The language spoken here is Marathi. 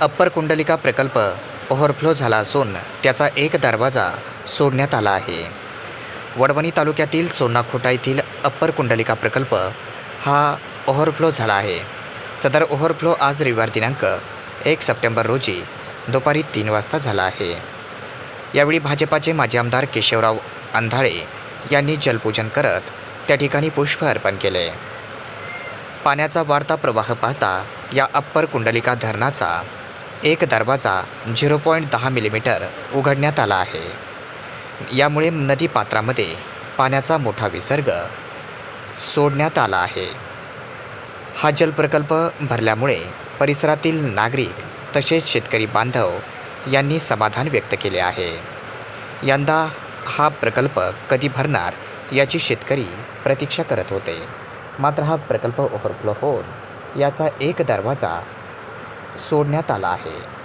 अप्पर कुंडलिका प्रकल्प ओव्हरफ्लो झाला असून त्याचा एक दरवाजा सोडण्यात आला आहे. वडवणी तालुक्यातील सोनाखोटा येथील अप्पर कुंडलिका प्रकल्प हा ओव्हरफ्लो झाला आहे. सदर ओव्हरफ्लो आज रविवार दिनांक एक सप्टेंबर रोजी दुपारी तीन वाजता झाला आहे. यावेळी भाजपाचे माजी आमदार केशवराव अंधाळे यांनी जलपूजन करत त्या ठिकाणी पुष्प अर्पण केले. पाण्याचा वाढता प्रवाह पाहता या अप्पर कुंडलिका धरणाचा एक दरवाजा झिरो पॉईंट दहा मिलीमीटर उघडण्यात आला आहे. यामुळे नदीपात्रामध्ये पाण्याचा मोठा विसर्ग सोडण्यात आला आहे. हा जलप्रकल्प भरल्यामुळे परिसरातील नागरिक तसेच शेतकरी बांधव यांनी समाधान व्यक्त केले आहे. यंदा हा प्रकल्प कधी भरणार याची शेतकरी प्रतीक्षा करत होते. मात्र हा प्रकल्प ओव्हरफ्लो होऊन याचा एक दरवाजा सोडण्यात आला आहे.